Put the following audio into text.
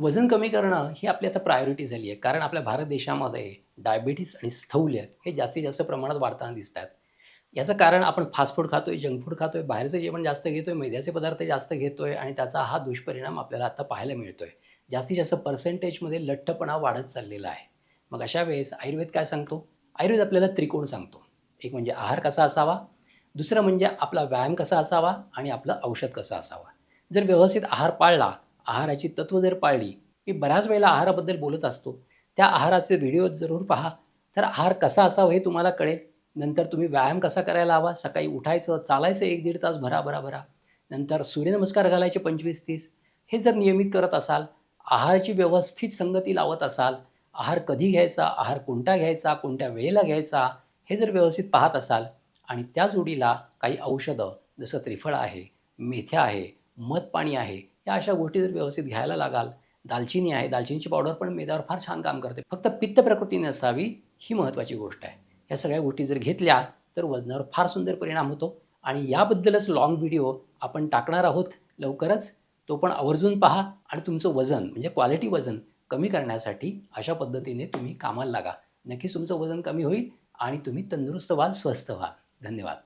वजन कमी करणं ही आपली आता प्रायोरिटी झाली आहे. कारण आपल्या भारत देशामध्ये डायबिटीस आणि स्थौल्य हे जास्तीत जास्त प्रमाणात वाढताना दिसत आहेत याचं कारण आपण फास्ट फूड खातोय जंक फूड खातोय बाहेरचं जेवण जास्त घेतोय मैद्याचे पदार्थ जास्त घेतोय आणि त्याचा हा दुष्परिणाम आपल्याला आता पाहायला मिळतोय. जास्तीत जास्त पर्सेंटेजमध्ये लठ्ठपणा वाढत चाललेला आहे. मग अशा वेळेस आयुर्वेद काय सांगतो? आयुर्वेद आपल्याला त्रिकोण सांगतो. एक म्हणजे आहार कसा असावा? दुसरं म्हणजे आपला व्यायाम कसा असावा? आणि आपलं औषध कसं असावा? जर व्यवस्थित आहार पाळला आहाराची तत्त्व जर पाळली मी बऱ्याच वेळेला आहाराबद्दल बोलत असतो. त्या आहाराचे व्हिडिओ जरूर पहा. तर आहार कसा असावा हे तुम्हाला कळेल. नंतर तुम्ही व्यायाम कसा करायला हवा? सकाळी उठायचं चालायचं एक दीड तास भरा भरा भरा. नंतर सूर्यनमस्कार घालायचे पंचवीस तीस. हे जर नियमित करत असाल आहाराची व्यवस्थित संगती लावत असाल आहार कधी घ्यायचा आहार कोणता घ्यायचा कोणत्या वेळेला घ्यायचा हे जर व्यवस्थित पाहत असाल आणि त्या जोडीला काही औषधं जसं त्रिफळ आहे मेथ्या आहे मध पाणी आहे या अशा गोष्टी जर व्यवस्थित घ्यायला लागाल दालचिनी आहे दालचिनीची पावडर पण मेदावर फार छान काम करते. फक्त पित्त प्रकृती नसावी ही महत्त्वाची गोष्ट आहे. या सगळ्या गोष्टी जर घेतल्या तर वजनावर फार सुंदर परिणाम होतो. आणि याबद्दलच लाँग व्हिडिओ आपण टाकणार आहोत लवकरच. तो पण आवर्जून पहा आणि तुमचं वजन म्हणजे क्वालिटी वजन कमी करण्यासाठी अशा पद्धतीने तुम्ही कामाला लागा. नक्कीच तुमचं वजन कमी होईल आणि तुम्ही तंदुरुस्त व्हाल स्वस्थ व्हाल. धन्यवाद.